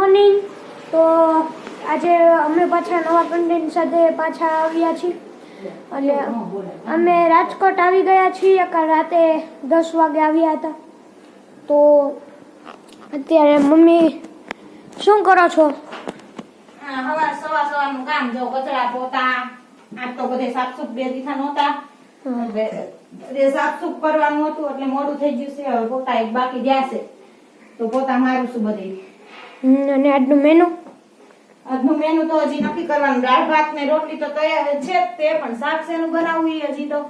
Morning તો આજે અમે પાછા નવા કન્ટેન્ટ સાથે પાછા આવ્યા છીએ. અને અમે રાજકોટ આવી ગયા છીએ કાલ રાતે દસ વાગે આવ્યા હતા. તો અત્યારે મમ્મી શું કરો છો? હા, સવા સવાર સવારનું કામ જો કચરા પોતા. આજ તો બધે સાફસૂફ બે દીથા નહોતા. એટલે સાફસૂફ કરવાનું હતું એટલે મોડું થઈ ગયું છે. હવે પોતા એક બાકી જશે તો પોતા મારું શું બધે. અને આજનું મેનુ આજનું મેનુ તો હજી નક્કી કરવાનું. દાળ ભાત ને રોટલી તો તૈયાર છે તે પણ શાક શેનું બનાવવું હજી તો?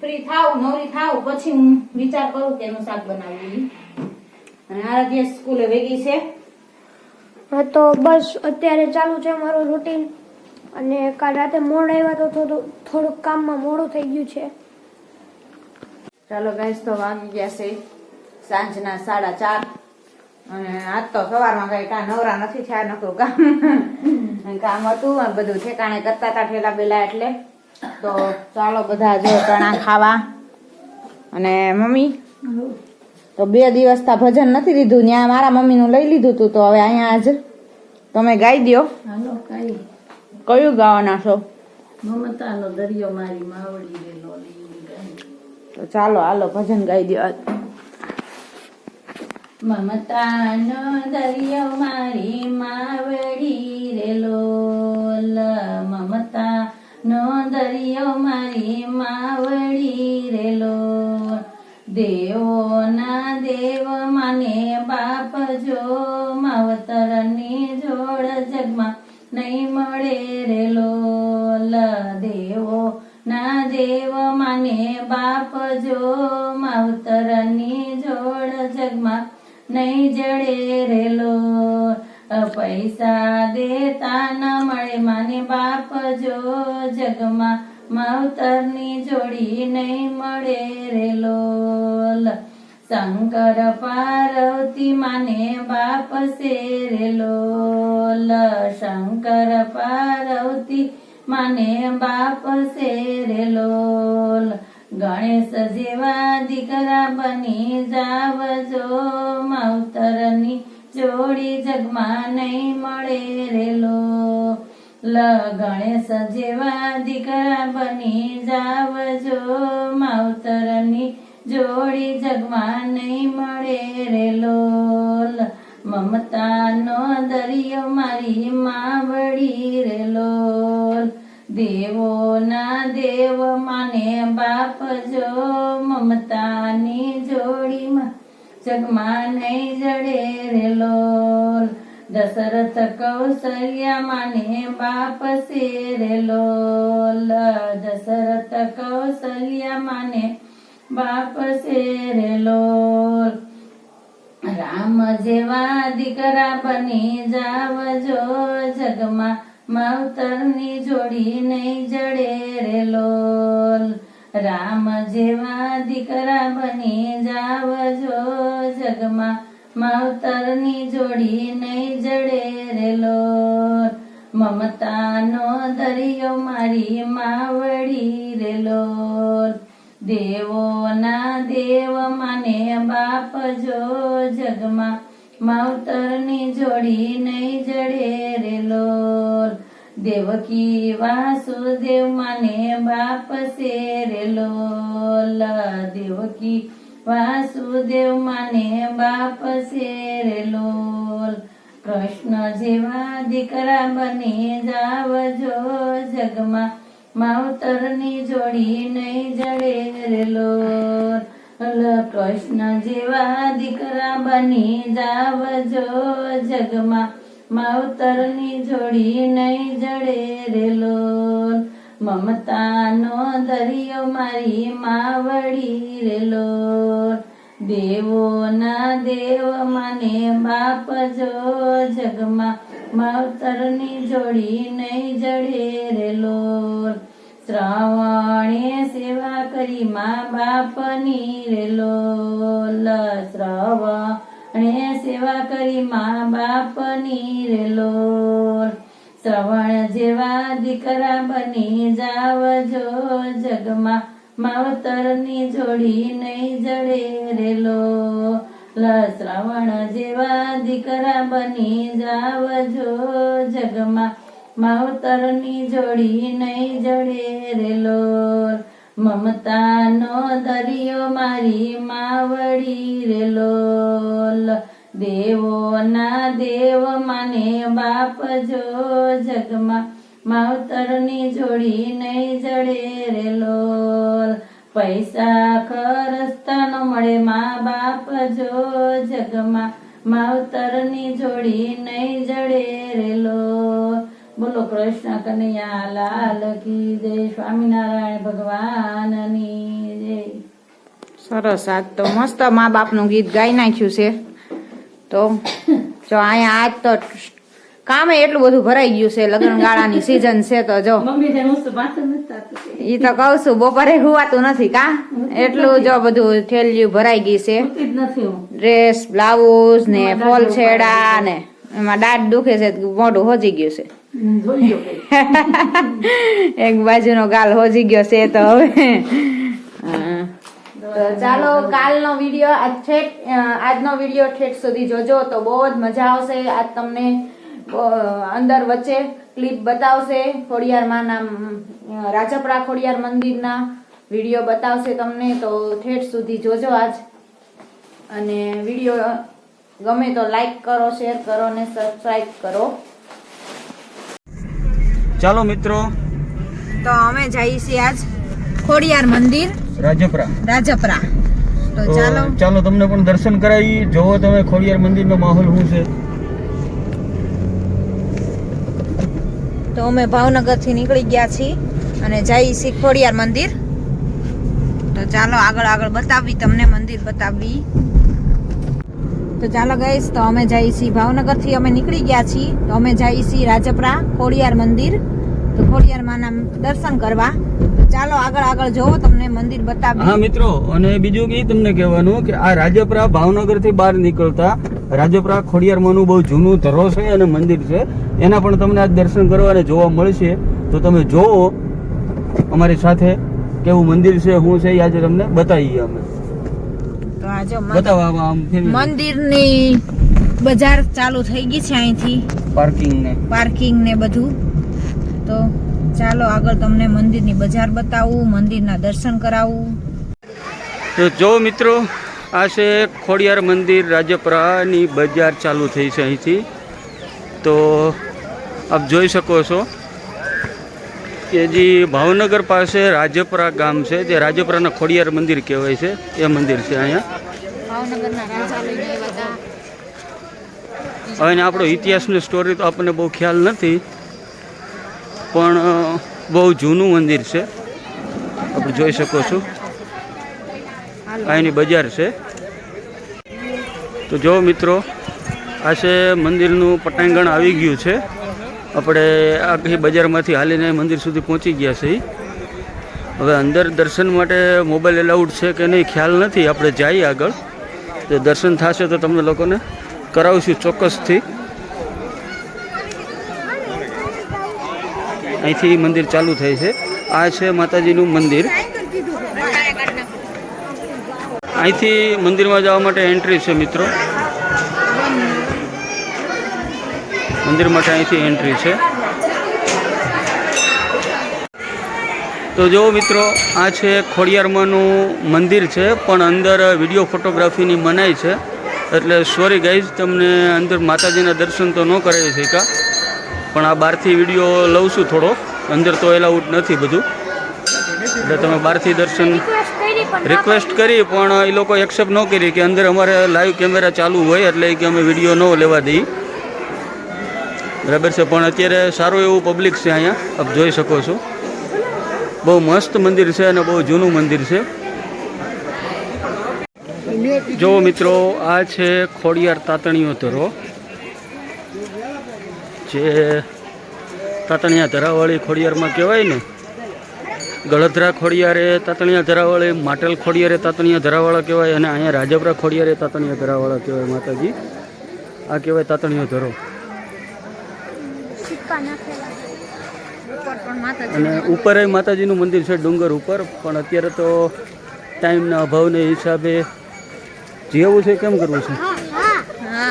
ફ્રી થાવ નવરી થાવ પછી હું વિચાર કરું કે એનું શાક બનાવવું. અને આરાધ્ય સ્કૂલે વેગી છે. હા તો બસ અત્યારે ચાલુ છે મારું રૂટીન અને કાલ રાતે મોડ આવ્યા તો થોડું થોડુંક કામમાં મોડું થઈ ગયું છે. ચાલો ગાઈસ તો વાગી ગયા છે સાંજના સાડા ચાર. અને આજ તો સવારમાં કઈ કા નવરા નથી થયા નકરું કામ. કામ હતું અને બધું ઠેકાણે કરતા હતા ઠેલા બેલા એટલે. તો ચાલો બધા જો ચણા ખાવા. અને મમ્મી? તો બે દિવસ તા ભજન નથી લીધું ત્યાં મારા મમ્મીનું લઈ લીધું તું તો હવે અહીંયા આજ તમે ગાઈ દ્યો. હાલો કયું ગાવાના છો? મમતાનો દરિયો મારી માવડી તો ચાલો હાલો ભજન ગાઈ દ્યો. આજ મમતાનો દરિયો મારી માવડી રેલો મમતાનો દરિયો મારી માવડી રેલો દેવોના દેવ માને બાપ જો, માવતરની જોડ જગમાં નહીં મળે રેલો શંકર પાર્વતી માને બાપ છે રેલો શંકર પાર્વતી માને બાપ છે રેલો ગણેશ જેવા દીકરા બની જાવજો માવતરની જોડી જગમાં નહીં મળે રેલો લ ગણેશ જેવા દીકરા બની જાવજો માવતરની જોડી જગમાં નહીં મળે રેલો મમતાનો દરિયો મારી માવડી રેલો દેવોના દેવ માને બાપ જો મમતાની જોડીમાં જગમાં નહીં જડે રેલો દશરથ કૌશલ્યા માને બાપ સે રે લોલ. દશરથ કૌશલ્યા માને બાપ છે રેલો રામ જેવા દીકરા બની જાવજો જગમાં. માવતરની જોડી નહીં જડે રેલો રામ જેવા દીકરા બની જાવજો જગમાં. માવતરની જોડી નહીં જડે રેલો મમતાનો દરિયો મારી માવડી રેલો દેવોના દેવ માને બાપ જો જગમાં માવતરની જોડી નહીં જડે રેલો દેવકી વાસુદેવ માને બાપ સે રે લોલ. દેવકી વાસુદેવ માને બાપ સે રે લોલ. કૃષ્ણ જેવા દીકરા બની જાવજો જગમાં માવતરની જોડી નહીં જડે રેલો કૃષ્ણ જેવા દીકરા બની જાવજો જગમાં. માવતરની જોડી નહીં જડે રેલો મમતાનો દરિયો મારી માવડી રેલો દેવોના દેવ માને બાપ જો જગમાં. માવતરની જોડી નહીં જડે રેલો શ્રાવણે સેવા કરી મા બાપની રેલો શ્રવણે સેવા કરી મા બાપની રેલો શ્રવણ જેવા દીકરા બની જાવજો જગમાં. માવતરની જોડી નહીં જડે રેલો શ્રાવણ જેવા દીકરા બની જાવ જો જગમાં માવતરની જોડી નહીં જડે રેલો મમતાનો દરિયો મારી માવડી રેલો દેવોના દેવ માને બાપ જો જગમાં માવતરની જોડી નહીં જડે રેલો પૈસા ખરસતા ન મળે, મા બાપ જો જગમાં માવતરની જોડી નહીં જડે રેલો બોલો કૃષ્ણ કનૈયા, લાલ કી જય. સ્વામિનારાયણ ભગવાનની જય. સરસ, આજ તો મસ્ત મા બાપનું ગીત ગાઈ નાખ્યું છે. તો જો અહીંયા આજ તો કામે એટલું બધું ભરાઈ ગયું છે લગ્ન ગાળાની સીઝન છે તો જો. ઈ તો કઉ છું બપોરે હુવાતું નથી કા? એટલું જો બધું થેલિયું ભરાઈ ગઈ છે. ડ્રેસ બ્લાઉઝ ને ફોલ છેડા ને એમાં દાંત દુખે છે મોઢું હોજી ગયું છે. એક બાજુનો ગાલ હોજી ગયો છે તો હવે. ચાલો કાલનો વીડિયો આજ છેક આજનો વીડિયો ઠેઠ સુધી જોજો તો બહુ જ મજા આવશે. આજ તમને અંદર વચ્ચે ક્લિપ બતાવશે ખોડિયારમાં નામ રાજપરા ખોડિયાર મંદિરના વીડિયો બતાવશે તમને તો ઠેઠ સુધી જોજો આજ. અને વીડિયો ગમે તો લાઈક કરો શેર કરો અને સબસ્ક્રાઈબ કરો. ચાલો મિત્રો. તો અમે જઈએ છીએ આજ ખોડિયાર મંદિર. રાજપરા. રાજપરા. તો તો ચાલો. ચાલો તમને પણ દર્શન કરાવી. જોવો તમે ખોડિયાર મંદિરનો માહોલ શું છે. તો અમે ભાવનગરથી નીકળી ગયા છીએ અને જઈ છીએ મંદિર. તો ચાલો આગળ આગળ બતાવી, તમને મંદિર બતાવવી તો ચાલો ગઈશ તો અમે જઈએ છીએ ભાવનગરથી અમે નીકળી ગયા છીએ. તો અમે જઈએ છીએ રાજપરા ખોડિયાર મંદિર. તો ખોડિયાર માના દર્શન કરવા. ચાલો આગળ આગળ જોવો, તમને મંદિર હા મિત્રો, અને બીજું એ તમને કહેવાનું કે આ રાજપરા ભાવનગરથી બહાર નીકળતા રાજપરા ખોડિયારમાંનું બહુ જૂનું ધરો છે અને મંદિર છે. એના પણ તમને આજ દર્શન કરવા અને જોવા મળશે. તો તમે જોવો. અમારી સાથે કેવું મંદિર છે શું છે એ આજે તમને બતાવીએ અમે. તો આ બતાવવામાં આમ મંદિરની બજાર ચાલુ થઈ ગઈ છે અહીંથી. પાર્કિંગ ને પાર્કિંગ ને બધું. તો ચાલો આગળ તમને મંદિરની બજાર બતાવું મંદિરના દર્શન કરાવું. તો જો મિત્રો આ છે ખોડિયાર મંદિર રાજપરાની બજાર ચાલુ થઈ છે અહીંથી. તો આપ જોઈ શકો છો કે જે ભાવનગર પાસે રાજપરા ગામ છે જે રાજપરાના ખોડિયાર મંદિર કહેવાય છે એ મંદિર છે અહીંયા. હવે આપણો ઇતિહાસની સ્ટોરી તો આપણને બહુ ખ્યાલ નથી પણ બહુ જૂનું મંદિર છે. આપણે જોઈ શકો છો. અહીંની બજાર છે. તો જો મિત્રો આ છે મંદિરનું પટાંગણ આવી ગયું છે. આપણે આખી બજારમાંથી હાલીને મંદિર સુધી પહોંચી ગયા છે હવે અંદર દર્શન માટે મોબાઈલ એલાઉડ છે કે નહીં, ખ્યાલ નથી. આપણે જઈએ આગળ. તો દર્શન થશે તો તમને લોકોને કરાવશું ચોક્કસથી. અહીંથી મંદિર ચાલુ થાય છે. આ છે માતાજીનું મંદિર. અહીંથી મંદિરમાં જવા માટે એન્ટ્રી છે મિત્રો. મંદિર માટે અહીંથી એન્ટ્રી છે. તો જો મિત્રો, આ છે ખોડિયારમાંનું મંદિર છે, પણ અંદર વીડિયો ફોટોગ્રાફીની મનાઈ છે. એટલે સોરી ગાઈઝ તમને અંદર માતાજીના દર્શન તો ન કરાવી શક્યા. પણ આ બહારથી વીડિયો લઉં છું થોડો અંદર તો એલાઉડ નથી બધું. એટલે તમે બહારથી દર્શન રિક્વેસ્ટ કરી પણ એ લોકો એક્સેપ્ટ ન કરી કે અંદર અમારે લાઈવ કેમેરા ચાલુ હોય એટલે કે અમે વીડિયો ન લેવા દઈએ. બરાબર છે પણ અત્યારે સારું એવું પબ્લિક છે અહીંયા આપ જોઈ શકો છો. બહુ મસ્ત મંદિર છે અને બહુ જૂનું મંદિર છે. જો મિત્રો આ છે ખોડિયાર તાતણીઓ ધરો. જે તાતણિયા ધરાવાળી ખોડિયારમાં કહેવાય ને ગળધરા ખોડિયારે તાતણિયા ધરાવાળી માટેલ ખોડિયારે તાતણિયા ધરાવાળા કહેવાય અને અહીંયા રાજપરા ખોડિયારે તાતણિયા ધરાવાળા કહેવાય માતાજી. આ કહેવાય તાતણીયો ધરો. અને ઉપર માતાજીનું મંદિર છે ડુંગર ઉપર પણ અત્યારે તો ટાઈમના અભાવને હિસાબે જેવું છે કેમ કરવું છે?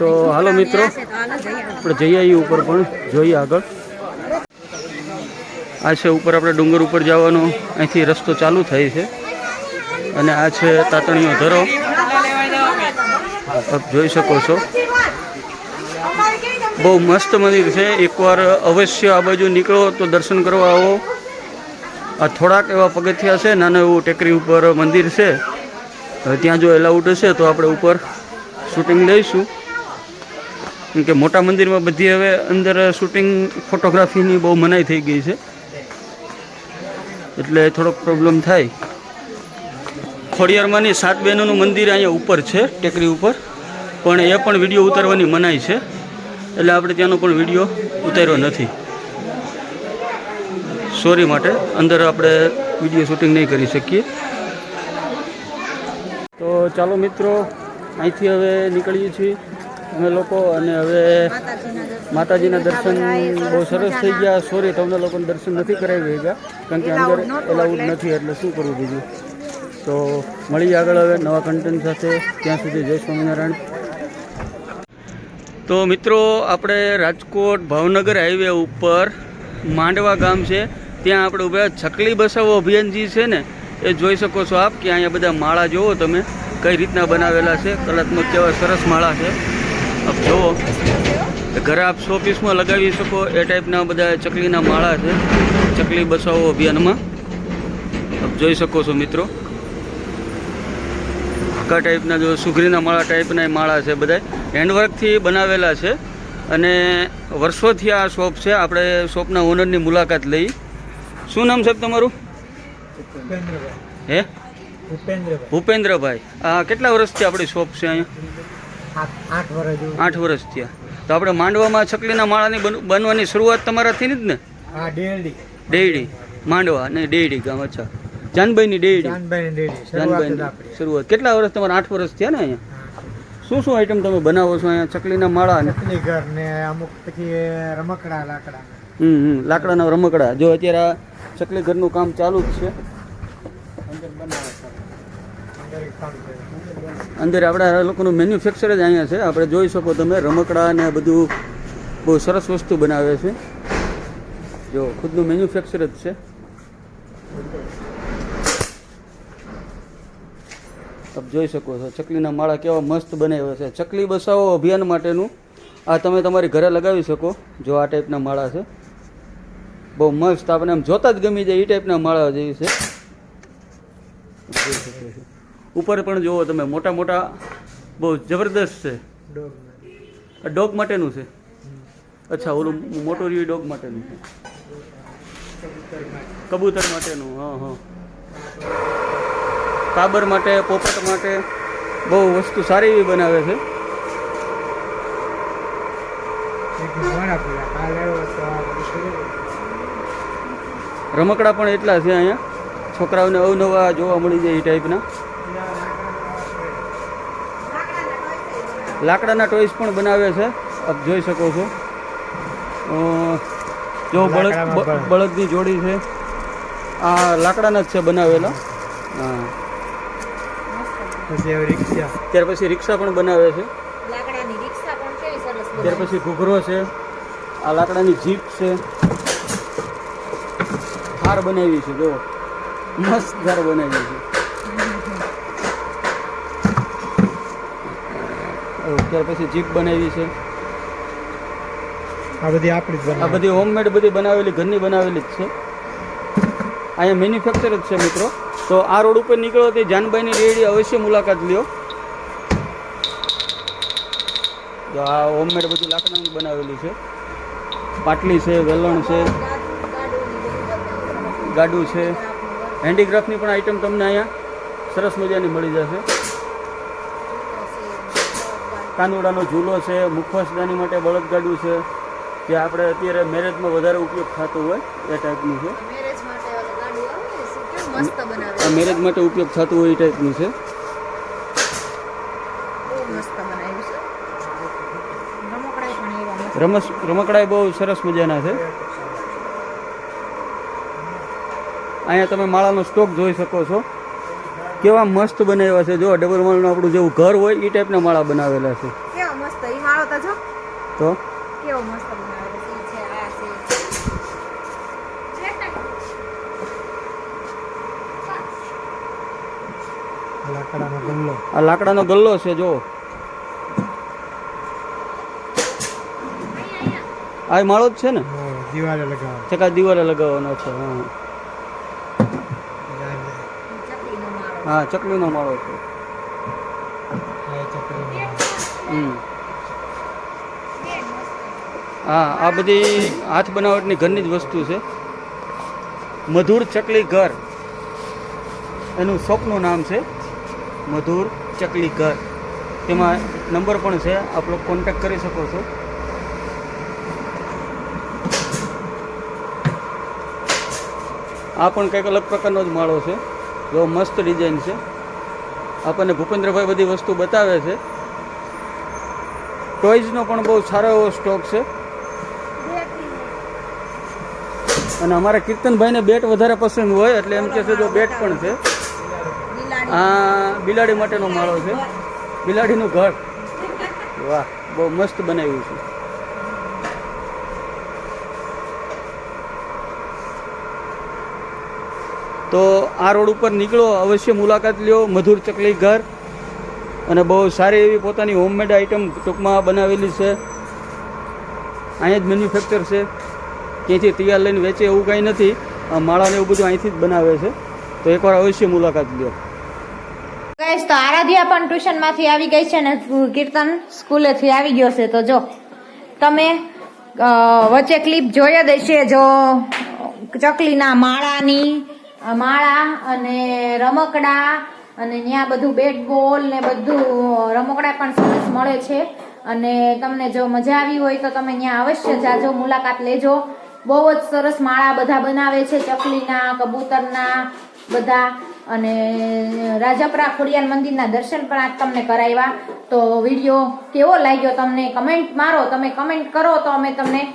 તો હાલો મિત્રો આપણે જઈ આવીએ ઉપર પણ જોઈએ આગળ. આ છે ઉપર આપણે ડુંગર ઉપર જવાનો. અહીંથી રસ્તો ચાલુ થાય છે. અને આ છે તાતણીયો ધરો. આપ જોઈ શકો છો. બહુ મસ્ત મંદિર છે. એકવાર અવશ્ય આ બાજુ નીકળો તો દર્શન કરવા આવો. આ થોડાક એવા પગથિયા છે, નાનું એવું ટેકરી ઉપર મંદિર છે. ત્યાં જો એલાઉડ હશે તો આપણે ઉપર શૂટિંગ લઈશું. કેમ કે મોટા મંદિરમાં બધી હવે અંદર શૂટિંગ ફોટોગ્રાફીની બહુ મનાઈ થઈ ગઈ છે. એટલે થોડોક પ્રોબ્લેમ થાય. ખોડિયારમાંની સાત બહેનોનું મંદિર અહીંયા ઉપર છે, ટેકરી ઉપર. પણ એ પણ વીડિયો ઉતારવાની મનાઈ છે. એટલે આપણે ત્યાંનો પણ વીડિયો ઉતાર્યો નથી. સોરી માટે, અંદર આપણે વીડિયો શૂટિંગ નહીં કરી શકીએ. તો ચાલો મિત્રો, અહીંથી હવે નીકળીએ છીએ. અમે લોકો અને હવે માતાજીના દર્શન બહુ સરસ થઈ ગયા. સોરી તમને લોકોને દર્શન નથી કરાવી ગયા કારણ કે અંદર એલાઉડ નથી, એટલે શું કરવું બીજું? તો મળીએ આગળ હવે નવા કન્ટેન્ટ સાથે. ત્યાં સુધી જય સ્વામિનારાયણ. તો મિત્રો, આપણે રાજકોટ ભાવનગર હાઈવે ઉપર માંડવા ગામ છે. ત્યાં આપણે ઊભા છકલી બસાવો અભિયાનજી છે ને, એ જોઈ શકો છો આપ કે અહીંયા બધા માળા જુઓ તમે. કઈ રીતના બનાવેલા છે? કલાત્મક કેવા સરસ માળા છે. આપ જુઓ. ઘરે આપ સો પીસમાં લગાવી શકો. એ ટાઈપના બધા ચકલીના માળા છે. ચકલી બસાવો અભિયાનમાં. આપ જોઈ શકો છો મિત્રો. આખા ટાઈપના જો સુઘરીના માળા ટાઈપના માળા છે બધા હેન્ડવર્કથી બનાવેલા છે. અને વર્ષોથી આ શોપ છે. આપણે શોપના ઓનરની મુલાકાત લઈ. શું નામ સાહેબ તમારું? હે? ભૂપેન્દ્રભાઈ આ કેટલા વર્ષથી આપણી શોપ છે અહીંયા? આઠ વર્ષ આઠ વર્ષ થયા. તો આપણે માંડવામાં છકલીના માળાની બનવાની શરૂઆત તમારાથી જ ને? હા ડેયડી. માંડવા ને ડેડી ગામ અચ્છા. જાનભાઈની શરૂઆત જાનભાઈની શરૂઆત. કેટલા વર્ષ તમારા આઠ વર્ષ થયા ને અહીંયા? શું શું આઈટમ તમે બનાવો છો અહીંયા ચકલીના માળા ને? ચકલી ઘર ને અમુક પછી રમકડા લાકડા. હમ હમ લાકડાના રમકડા. જો અત્યારે આ ચકલી ઘરનું કામ ચાલુ જ છે અંદર બનાવે છે અંદર એક કામ કરે અંદર આપણા લોકોનું મેન્યુફેક્ચર જ અહીંયા છે. આપણે જોઈ શકો તમે, રમકડા ને બધું બહુ સરસ વસ્તુ બનાવે છે. જો, ખુદનું મેન્યુફેક્ચર જ છે. આપ જોઈ શકો છો, ચકલીના માળા કેવા મસ્ત બનાવ્યા છે. ચકલી બસાવો અભિયાન માટેનું. આ તમે તમારી ઘરે લગાવી શકો, જો આ ટાઈપના માળા છે. બહુ મસ્ત આપણે આમ જોતા જ ગમી જાય એ ટાઈપના માળા જેવી છે. ઉપર પણ જુઓ તમે મોટા મોટા બહુ જબરદસ્ત છે. ડોગ આ ડોગ માટેનું છે. અચ્છા ઓલું મોટું રહ્યું ડોગ માટેનું છે. કબૂતર માટેનું હા હા. કાબર માટે પોપટ માટે બહુ વસ્તુ સારી એવી બનાવે છે. રમકડા પણ એટલા છે અહીંયા. છોકરાઓને અવનવા જોવા મળી જાય એ ટાઈપના લાકડાના ટોયસ પણ બનાવે છે. આપ જોઈ શકો છો. જો બળદ. બળદની જોડી છે. આ લાકડાના જ છે બનાવેલા. હા. પછી રિક્ષા. ત્યાર પછી રિક્ષા પણ બનાવે છે. લાકડાની રિક્ષા પણ કેવી સરસ ત્યાર પછી ઘૂઘરો છે. આ લાકડાની જીપ છે. થાર બનાવી છે જો મસ્ત થાર બનાવી છે. ત્યાર પછી જીપ બનાવી છે. આ બધી આપણી જ આ બધી હોમમેડ બધી બનાવેલી ઘરની બનાવેલી જ છે. અહીંયા મેન્યુફેક્ચર જ છે મિત્રો. તો આ રોડ ઉપર નીકળો તે જાનબાઈની રેડી અવશ્ય મુલાકાત લ્યો. તો આ હોમમેડ બધી લાકડાની બનાવેલી છે. પાટલી છે વેલણ છે ગાડું છે. હેન્ડીક્રાફ્ટની પણ આઈટમ તમને અહીંયા સરસ મજાની મળી જશે. કાનુડાનો ઝૂલો છે મુખવાસદાની માટે બળદગાડું છે જે આપણે અત્યારે મેરેજમાં વધારે ઉપયોગ થતો હોય એ ટાઈપનું છે. મેરેજ માટે ઉપયોગ થતું હોય એ ટાઈપનું છે. રમસ રમકડાય બહુ સરસ મજાના છે. અહીંયા તમે માળાનો સ્ટોક જોઈ શકો છો. કેવા મસ્ત બનાવ્યા છે. જો ડબલ માળનું આપણું જેવું ઘર હોય એ ટાઈપના માળા બનાવેલા છે. કેવો મસ્ત ઈ માળો તો જો. તો? કેવો મસ્ત બનાવેલો છે આ છે. લાકડાનો ગલ્લો. આ લાકડાનો ગલ્લો છે જો. આ માળો જ છે ને? દિવાલે લગાવો ચકા દિવાલે લગાવવાનો છે હા ચકલીનો માળો હા ચકલીનો માળો છે હા આ બધી હાથ બનાવટની ઘરની જ વસ્તુ છે. મધુર ચકલી ઘર. એનું શોપનું નામ છે મધુર ચકલી ઘર. તેમાં નંબર પણ છે આપ લોકો કોન્ટેક્ટ કરી શકો છો. આ પણ કંઈક અલગ પ્રકારનો જ માળો છે. જો મસ્ત ડિઝાઇન છે. આપણને ભૂપેન્દ્રભાઈ બધી વસ્તુ બતાવે છે. ટોયઝનો પણ બહુ સારો એવો સ્ટોક છે. અને અમારા કીર્તનભાઈને બેટ વધારે પસંદ હોય, એટલે એમ કે છે જો બેટ પણ છે. આ બિલાડી માટેનો માળો છે. બિલાડીનું ઘર. વાહ, બહુ મસ્ત બનાવ્યું છે. તો આ રોડ ઉપર નીકળો, અવશ્ય મુલાકાત લ્યો, મધુર ચકલી ઘર. અને બહુ સારી એવી પોતાની હોમમેડ આઈટમ ટૂંકમાં બનાવેલી છે. અહીંયા જ મેન્યુફેક્ચર છે. ક્યાંથી તૈયાર લઈને વેચે એવું કાંઈ નથી. માળાને એવું બધું અહીંથી જ બનાવે છે. તો એકવાર અવશ્ય મુલાકાત લ્યો. ગાઈસ તો આરાધ્યા પણ ટ્યુશનમાંથી આવી ગઈ છે ને કીર્તન સ્કૂલેથી આવી ગયો છે. તો જો, તમે વચ્ચે ક્લિપ જોઈ હશે જો, ચકલીના માળાની માળા અને રમકડા અને ત્યાં બધું બેટ બોલ ને બધું, રમકડા પણ સરસ મળે છે. અને તમને જો મજા આવી હોય તો તમે ત્યાં અવશ્ય જાજો, મુલાકાત લેજો. બહુ જ સરસ માળા બધા બનાવે છે, ચકલીના, કબૂતરના બધા. અને રાજાપરા ખોડિયાર મંદિરના દર્શન પણ આજ તમને કરાવ્યા. તો વીડિયો કેવો લાગ્યો તમને? કમેન્ટ મારો, તમે કમેન્ટ કરો તો અમે તમને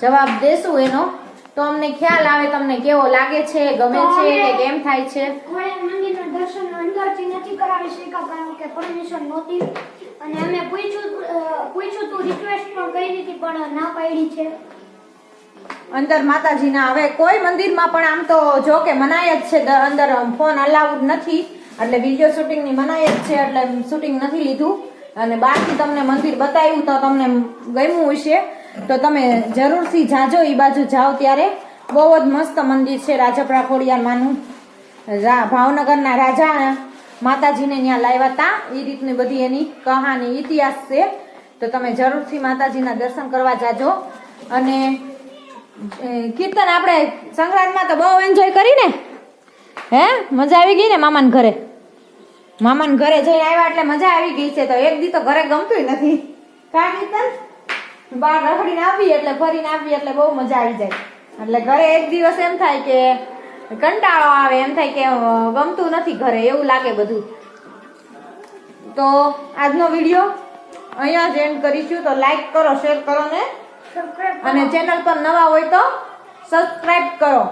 જવાબ દેશું એનો. તો અમને ખ્યાલ આવે તમને કેવો લાગે છે ગમે છે કે કેમ થાય છે? મંદિરના દર્શન અંદરથી નથી કરાવી શક્યા કારણ કે પરમિશન નહોતી. અને અમે પૂછ્યું પૂછ્યું તું રિક્વેસ્ટ પણ કરી હતી પણ ના પાડી છે. અંદર માતાજીના હવે કોઈ મંદિરમાં પણ આમ તો જો કે મનાય જ છે અંદર ફોન અલાઉડ નથી. એટલે વીડિયો શૂટિંગની મનાય જ છે એટલે શૂટિંગ નથી લીધું. અને બહારથી તમને મંદિર બતાવ્યું તો તમને ગમ્યું હશે. તો તમે જરૂરથી જાજો એ બાજુ જાઓ ત્યારે. બહુ જ મસ્ત મંદિર છે રાજપરા ખોડિયારમાંનું ભાવનગરના રાજા માતાજીને ત્યાં લાવ્યા હતા. એ રીતની બધી એની કહાની, ઇતિહાસ છે. તો તમે જરૂરથી માતાજીના દર્શન કરવા જાજો. અને કીર્તન આપણે સંક્રાંતમાં તો બહુ એન્જોય કરીને. હે, મજા આવી ગઈ ને મામાના ઘરે? મામાન ઘરે જઈને આવ્યા એટલે મજા આવી ગઈ છે. તો એક દી તો ઘરે ગમતું નથી. કા કીર્તન? બહાર રખડીને આવીએ એટલે ફરીને આવીએ એટલે બહુ મજા આવી જાય. એટલે ઘરે એક દિવસ એમ થાય કે કંટાળો આવે એમ થાય કે ગમતું નથી ઘરે એવું લાગે બધું. તો આજનો વીડિયો અહીંયા જ એન્ડ કરીશું. તો લાઈક કરો શેર કરો ને. અને ચેનલ પર નવા હોય તો સબસ્ક્રાઈબ કરો.